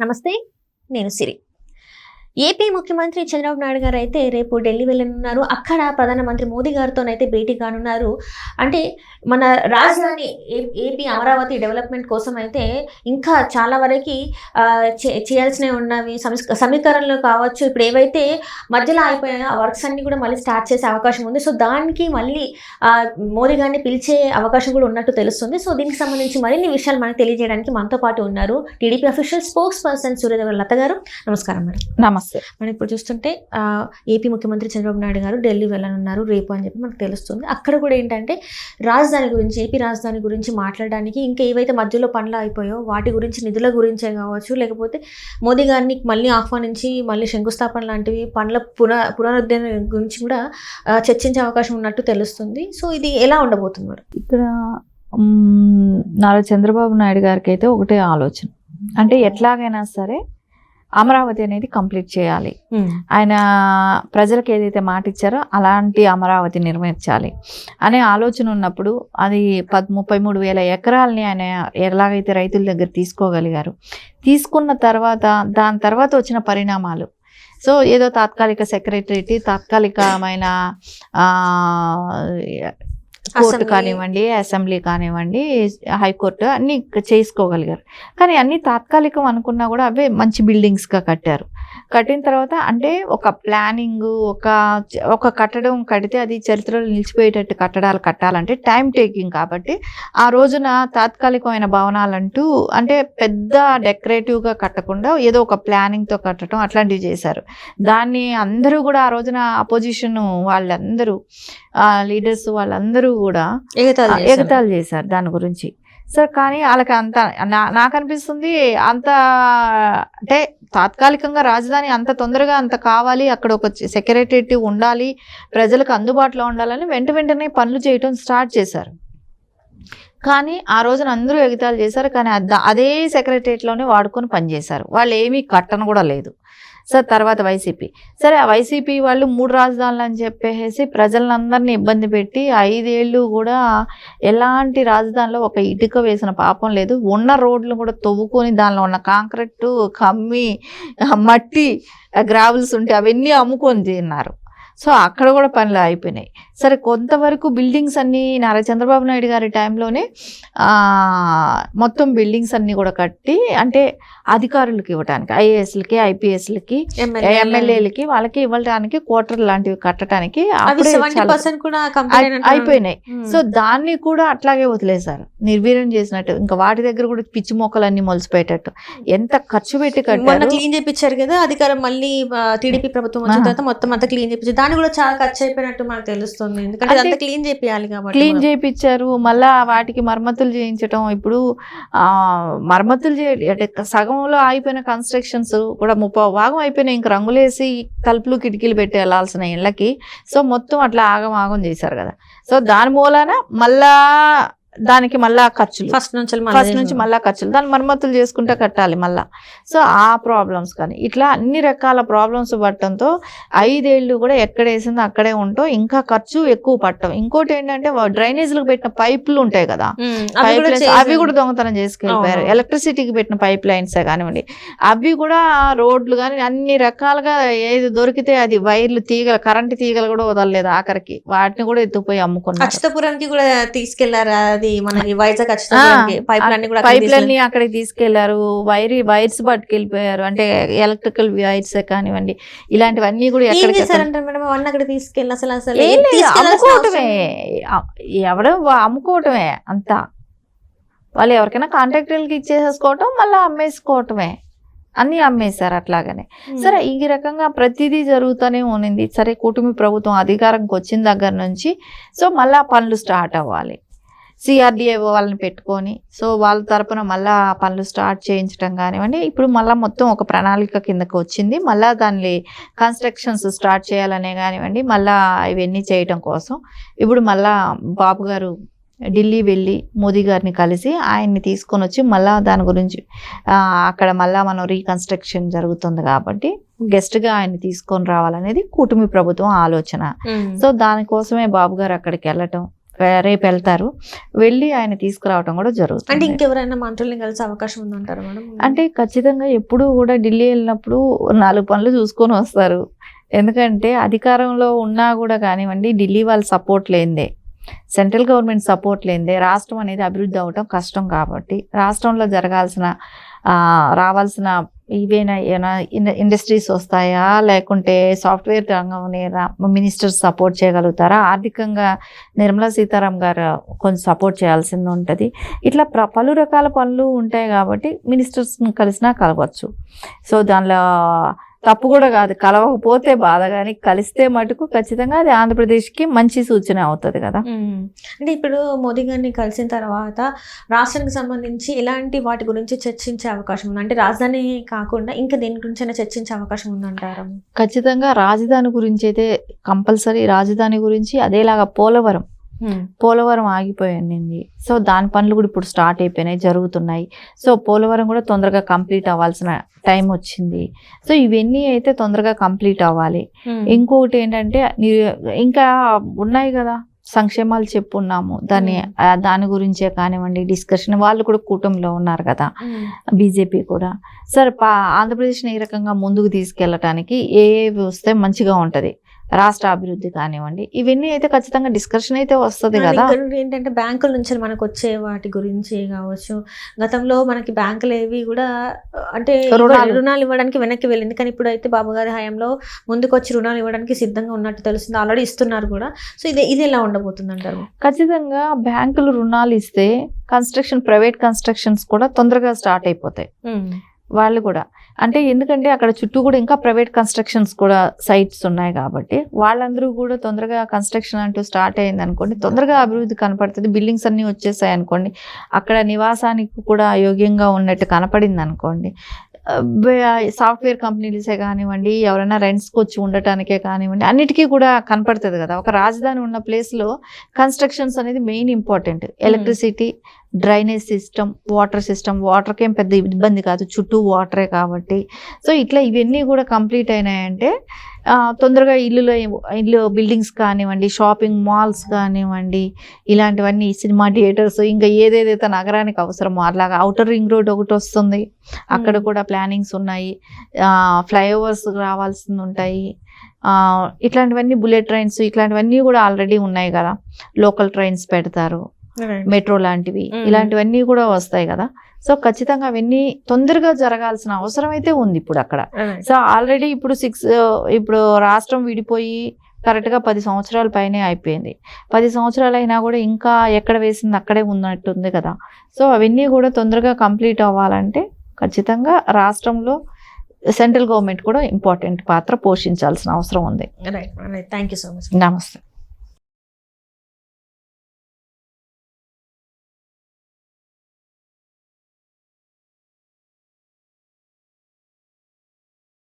నమస్తే నేను సిరి. ఏపీ ముఖ్యమంత్రి చంద్రబాబు నాయుడు గారు అయితే రేపు ఢిల్లీ వెళ్ళనున్నారు. అక్కడ ప్రధానమంత్రి మోదీ గారితోనైతే భేటీ కానున్నారు. అంటే మన రాజధాని ఏపీ అమరావతి డెవలప్మెంట్ కోసం అయితే ఇంకా చాలా వరకు చే- చేయాల్సినవి ఉన్నవి సమీకరణలు కావచ్చు. ఇప్పుడు ఏవైతే మధ్యలో అయిపోయిన ఆ వర్క్స్ అన్ని కూడా మళ్ళీ స్టార్ట్ చేసే అవకాశం ఉంది. సో దానికి మళ్ళీ మోదీ గారిని పిలిచే అవకాశం కూడా ఉన్నట్టు తెలుస్తుంది. సో దీనికి సంబంధించి మరిన్ని విషయాలు మనకు తెలియజేయడానికి మనతో పాటు ఉన్నారు TDP official spokesperson Suryadevara Latha garu. నమస్కారం మేడం. నమస్తే మనం ఇప్పుడు చూస్తుంటే ఏపీ ముఖ్యమంత్రి చంద్రబాబు నాయుడు గారు ఢిల్లీ వెళ్ళనున్నారు రేపు అని చెప్పి మనకు తెలుస్తుంది. అక్కడ కూడా ఏంటంటే రాజధాని గురించి ఏపీ రాజధాని గురించి మాట్లాడడానికి ఇంకా ఏవైతే మధ్యలో పనులు అయిపోయో వాటి గురించి నిధుల గురించే కావచ్చు లేకపోతే మోదీ గారిని మళ్ళీ ఆహ్వానించి మళ్ళీ శంకుస్థాపన లాంటివి పనుల పునః పునరుద్ధరణ గురించి కూడా చర్చించే అవకాశం ఉన్నట్టు తెలుస్తుంది. సో ఇది ఎలా ఉండబోతుంది మేడం ఇక్కడ నారా చంద్రబాబు నాయుడు గారికి అయితే ఒకటే ఆలోచన. అంటే ఎట్లాగైనా సరే అమరావతి అనేది కంప్లీట్ చేయాలి. ఆయన ప్రజలకు ఏదైతే మాట ఇచ్చారో అలాంటి అమరావతి నిర్మించాలి. అనే ఆలోచన ఉన్నప్పుడు అది పద్ ముప్పై మూడు వేల ఎకరాలని ఆయన ఎలాగైతే రైతుల దగ్గర తీసుకోగలిగారు తీసుకున్న తర్వాత దాని తర్వాత వచ్చిన పరిణామాలు. సో ఏదో తాత్కాలిక సెక్రటరీ తాత్కాలికమైన కోర్టు. కానివ్వండి అసెంబ్లీ కానివ్వండి హైకోర్టు అన్ని చేసుకోగలిగారు కానీ అన్ని తాత్కాలికం అనుకున్నా కూడా అవే మంచి బిల్డింగ్స్గా కట్టారు కట్టిన తర్వాత అంటే ఒక ప్లానింగ్ ఒక ఒక కట్టడం కడితే అది చరిత్రలో నిలిచిపోయేటట్టు కట్టడాలు కట్టాలంటే టైం టేకింగ్ కాబట్టి ఆ రోజున తాత్కాలికమైన భవనాలంటూ అంటే పెద్ద డెకరేటివ్గా కట్టకుండా ఏదో ఒక ప్లానింగ్తో కట్టడం అట్లాంటివి చేశారు దాన్ని అందరూ కూడా ఆ రోజున అపోజిషన్ వాళ్ళందరూ లీడర్స్ వాళ్ళందరూ కూడా ఎగతాళి చేశారు. దాని గురించి సార్ కానీ వాళ్ళకి అంత నాకు అనిపిస్తుంది అంత అంటే తాత్కాలికంగా రాజధాని అంత తొందరగా అంత కావాలి అక్కడ ఒక సెక్రటరీ ఉండాలి ప్రజలకు అందుబాటులో ఉండాలని వెంట వెంటనే పనులు చేయటం స్టార్ట్ చేశారు. కానీ ఆ రోజున అందరూ ఎగతాళి చేశారు కానీ అదే సెక్రటరియట్లోనే వాడుకొని పనిచేశారు. వాళ్ళు ఏమీ కట్టను కూడా లేదు. సార్ తర్వాత వైసీపీ. సరే ఆ వైసీపీ వాళ్ళు మూడు రాజధానులు అని చెప్పేసి ప్రజలందరినీ ఇబ్బంది పెట్టి ఐదేళ్ళు కూడా ఎలాంటి రాజధానిలో ఒక ఇటుక వేసిన పాపం లేదు. ఉన్న రోడ్లు కూడా తవ్వుకొని దానిలో ఉన్న కాంక్రీట్ కమ్మి మట్టి గ్రావెల్స్ ఉంటే అవన్నీ అమ్ముకొని తిన్నారు. సో అక్కడ కూడా పనులు అయిపోయినాయి సరే కొంతవరకు బిల్డింగ్స్ అన్నీ నారా చంద్రబాబు నాయుడు గారి టైంలోనే ఆ, మొత్తం బిల్డింగ్స్ అన్నీ కూడా కట్టి అంటే అధికారులకు ఇవ్వడానికి ఐఏఎస్లకి ఐపీఎస్లకి ఎమ్మెల్యేలు. ఎమ్మెల్యేలకి వాళ్ళకి ఇవ్వడానికి క్వార్టర్ లాంటివి కట్టడానికి అయిపోయినాయి. సో దాన్ని కూడా అట్లాగే వదిలేశారు నిర్వీర్యం చేసినట్టు ఇంకా వాటి దగ్గర కూడా పిచ్చి మొక్కలన్నీ మొలిసిపోయేటట్టు ఎంత ఖర్చు పెట్టి కట్టారు క్లీన్ చేయించారు కదా అధికారం మళ్ళీ టీడీపీ ప్రభుత్వం వచ్చిన. తర్వాత మొత్తం అంతా క్లీన్ చేయించారు దాన్ని కూడా చాలా ఖర్చు అయిపోయినట్టు మనకు తెలుస్తుంది. ఎందుకంటే అంతా క్లీన్ చేపియాలి కాబట్టి క్లీన్. చేయించారు మళ్ళా వాటికి మరమ్మతులు చేయించడం ఇప్పుడు ఆ మరమ్మతులు చే అంటే సగంలో ఆగిపోయిన కన్స్ట్రక్షన్స్ కూడా ముప్పై భాగం అయిపోయినాయి. ఇంక రంగులేసి తలుపులు కిటికీలు పెట్టి వెళ్ళాల్సిన ఇళ్ళకి. సో మొత్తం అట్లా ఆగం ఆగం చేశారు కదా. సో దాని మూలాన మళ్ళా దానికి మళ్ళా ఖర్చులు. ఫస్ట్ నుంచి ఫస్ట్ నుంచి మళ్ళా ఖర్చులు. దాన్ని మరమ్మతులు చేసుకుంటే కట్టాలి మళ్ళా. సో ఆ ప్రాబ్లమ్స్ కానీ ఇట్లా అన్ని రకాల ప్రాబ్లమ్స్ పట్టడంతో ఐదేళ్ళు కూడా ఎక్కడ వేసిందో అక్కడే ఉంటాం ఇంకా ఖర్చు ఎక్కువ పట్టం ఇంకోటి ఏంటంటే డ్రైనేజీలకు పెట్టిన పైపులు ఉంటాయి కదా. అవి కూడా దొంగతనం చేసుకెళ్ళిపోయారు. ఎలక్ట్రిసిటీకి పెట్టిన పైప్ లైన్స్ కానివ్వండి. అవి కూడా రోడ్లు కానీ అన్ని రకాలుగా ఏది దొరికితే అది వైర్లు తీగలు కరెంటు తీగలు కూడా వదలలేదు ఆఖరికి. వాటిని కూడా ఎత్తుపోయి అమ్ముకున్నారు. అచ్యుతపురానికి కూడా తీసుకెళ్ళారు అది? వైజాగ్ అచ్యుతపురానికి పైపులన్నీ కూడా అక్కడికి తీసుకెళ్ళారు. వైర్ వైర్స్ పట్టుకెళ్ళిపోయారు. అంటే ఎలక్ట్రికల్ వైర్స్ కానివ్వండి ఇలాంటివన్నీ కూడా అమ్ముకోవటమే. ఎవడో అమ్ముకోవటమే అంతా. వాళ్ళు ఎవరికైనా కాంట్రాక్టర్లకి ఇచ్చేసేసుకోవటం మళ్ళీ అమ్మేసుకోవటమే. అన్నీ అమ్మేశారు అట్లాగనే. సరే ఈ రకంగా ప్రతిదీ జరుగుతూనే ఉన్నింది. సరే కూటమి ప్రభుత్వం అధికారంకి వచ్చిన దగ్గర నుంచి సో మళ్ళా పనులు స్టార్ట్ అవ్వాలి. సిఆర్డిఏ వాళ్ళని పెట్టుకొని సో వాళ్ళ తరపున మళ్ళా పనులు స్టార్ట్ చేయించడం కానివ్వండి. ఇప్పుడు మళ్ళీ మొత్తం ఒక ప్రణాళిక కిందకి వచ్చింది. మళ్ళా దాన్ని కన్స్ట్రక్షన్స్ స్టార్ట్ చేయాలనే కానివ్వండి మళ్ళా ఇవన్నీ చేయటం కోసం. ఇప్పుడు మళ్ళా బాబు గారు ఢిల్లీ వెళ్ళి మోదీ గారిని కలిసి ఆయన్ని తీసుకొని వచ్చి మళ్ళా దాని గురించి అక్కడ మళ్ళా మనం రీకన్స్ట్రక్షన్ జరుగుతుంది కాబట్టి గెస్ట్గా ఆయన్ని తీసుకొని రావాలనేది కూటమి ప్రభుత్వం ఆలోచన. సో దానికోసమే బాబు గారు అక్కడికి వెళ్ళటం రేపు వెళ్తారు. వెళ్ళి ఆయన తీసుకురావడం కూడా అంటే జరుగుతుంది ఇంకెవరైనా మంత్రుల్ని కలిసే అవకాశం ఉందంటారా మేడం? అంటే ఖచ్చితంగా ఎప్పుడూ కూడా ఢిల్లీ వెళ్ళినప్పుడు నాలుగు పనులు చూసుకొని వస్తారు. ఎందుకంటే అధికారంలో ఉన్నా కూడా కానివ్వండి ఢిల్లీ వాళ్ళ సపోర్ట్ లేనిదే. సెంట్రల్ గవర్నమెంట్ సపోర్ట్ లేనిదే. రాష్ట్రం అనేది అభివృద్ధి అవటం కష్టం కాబట్టి రాష్ట్రంలో జరగాల్సిన రావాల్సిన ఇవేనా ఏమైనా ఇండస్ట్రీస్ వస్తాయా? లేకుంటే సాఫ్ట్వేర్ రంగం మినిస్టర్స్ సపోర్ట్ చేయగలుగుతారా? ఆర్థికంగా నిర్మలా సీతారాం గారు కొంచెం సపోర్ట్ చేయాల్సింది ఉంటుంది. ఇట్లా పలు రకాల పనులు ఉంటాయి కాబట్టి మినిస్టర్స్ని కలిసినా కలవచ్చు సో దానిలో తప్పు కూడా కాదు. కలవకపోతే బాధ కానీ కలిస్తే మటుకు ఖచ్చితంగా అది ఆంధ్రప్రదేశ్కి మంచి సూచన అవుతుంది కదా. అంటే ఇప్పుడు మోదీ గారిని కలిసిన తర్వాత రాష్ట్రానికి సంబంధించి ఎలాంటి వాటి గురించి చర్చించే అవకాశం ఉంది? అంటే రాజధాని కాకుండా ఇంకా దేని గురించి చర్చించే అవకాశం ఉందంటారు? ఖచ్చితంగా రాజధాని గురించి అయితే కంపల్సరీ రాజధాని గురించి అదేలాగా పోలవరం. పోలవరం ఆగిపోయింది సో దాని పనులు కూడా ఇప్పుడు స్టార్ట్ అయిపోయినాయి జరుగుతున్నాయి. సో పోలవరం కూడా తొందరగా కంప్లీట్ అవ్వాల్సిన టైం వచ్చింది. సో ఇవన్నీ అయితే తొందరగా కంప్లీట్ అవ్వాలి. ఇంకొకటి ఏంటంటే ఇంకా ఉన్నాయి కదా సంక్షేమాలు చెప్పున్నాము. దాన్ని దాని గురించే కానివ్వండి డిస్కషన్. వాళ్ళు కూడా కూటమిలో ఉన్నారు కదా బీజేపీ కూడా. సరే పా ఆంధ్రప్రదేశ్ని ఏ రకంగా ముందుకు తీసుకెళ్ళటానికి ఏ వస్తే మంచిగా ఉంటుంది? రాష్ట్ర అభివృద్ధి కానివ్వండి ఇవన్నీ అయితే ఖచ్చితంగా డిస్కషన్ అయితే వస్తుంది కదా. ఏంటంటే బ్యాంకుల నుంచి మనకు వచ్చే వాటి గురించి కావచ్చు గతంలో మనకి బ్యాంకులు ఏవి కూడా అంటే రుణాలు. రుణాలు ఇవ్వడానికి వెనక్కి వెళ్ళింది. కానీ ఇప్పుడు అయితే బాబు గారి హయాంలో ముందుకు వచ్చి రుణాలు ఇవ్వడానికి సిద్ధంగా ఉన్నట్టు తెలుస్తుంది. ఆల్రెడీ ఇస్తున్నారు కూడా. సో ఇది ఇది ఎలా ఉండబోతుంది అంటారు ఖచ్చితంగా బ్యాంకులు రుణాలు ఇస్తే కన్స్ట్రక్షన్ ప్రైవేట్ కన్స్ట్రక్షన్స్ కూడా తొందరగా స్టార్ట్ అయిపోతాయి. వాళ్ళు కూడా. అంటే ఎందుకంటే అక్కడ చుట్టూ కూడా ఇంకా ప్రైవేట్ కన్స్ట్రక్షన్స్ కూడా సైట్స్ ఉన్నాయి కాబట్టి వాళ్ళందరూ కూడా తొందరగా కన్స్ట్రక్షన్ అంటూ స్టార్ట్ అయింది అనుకోండి తొందరగా అభివృద్ధి కనపడుతుంది బిల్డింగ్స్ అన్నీ వచ్చేసాయి అనుకోండి అక్కడ నివాసానికి కూడా యోగ్యంగా ఉన్నట్టు కనపడింది అనుకోండి సాఫ్ట్వేర్ కంపెనీలసే కానివ్వండి ఎవరైనా రెంట్స్కి వచ్చి ఉండటానికే కానివ్వండి అన్నిటికీ కూడా కనపడుతుంది కదా. ఒక రాజధాని ఉన్న ప్లేస్లో కన్స్ట్రక్షన్స్ అనేది main important. Electricity drainage system water system వాటర్కి ఏం పెద్ద ఇబ్బంది కాదు చుట్టూ వాటరే కాబట్టి. సో ఇట్లా ఇవన్నీ కూడా కంప్లీట్ అయినాయంటే తొందరగా ఇల్లులో ఇల్లు బిల్డింగ్స్ కానివ్వండి షాపింగ్ మాల్స్ కానివ్వండి ఇలాంటివన్నీ సినిమా థియేటర్స్ ఇంకా ఏదేదైతే నగరానికి అవసరమో అలాగా అవుటర్ రింగ్ రోడ్ ఒకటి వస్తుంది. అక్కడ. కూడా ప్లానింగ్స్ ఉన్నాయి. ఫ్లైఓవర్స్ రావాల్సింది ఉంటాయి. ఇట్లాంటివన్నీ బుల్లెట్ ట్రైన్స్ ఇట్లాంటివన్నీ కూడా ఆల్రెడీ ఉన్నాయి కదా. లోకల్ ట్రైన్స్ పెడతారు. మెట్రో లాంటివి. ఇలాంటివన్నీ కూడా వస్తాయి కదా. సో ఖచ్చితంగా అవన్నీ తొందరగా జరగాల్సిన అవసరం అయితే ఉంది ఇప్పుడు అక్కడ. సో ఆల్రెడీ ఇప్పుడు సిక్స్ ఇప్పుడు రాష్ట్రం విడిపోయి కరెక్ట్గా పది సంవత్సరాల పైనే అయిపోయింది. పది సంవత్సరాలు అయినా కూడా ఇంకా ఎక్కడ వేసింది అక్కడే ఉన్నట్టుంది కదా. సో అవన్నీ కూడా తొందరగా కంప్లీట్ అవ్వాలంటే ఖచ్చితంగా రాష్ట్రంలో సెంట్రల్ గవర్నమెంట్ కూడా ఇంపార్టెంట్ పాత్ర పోషించాల్సిన అవసరం ఉంది. థ్యాంక్ యూ సో మచ్ నమస్తే.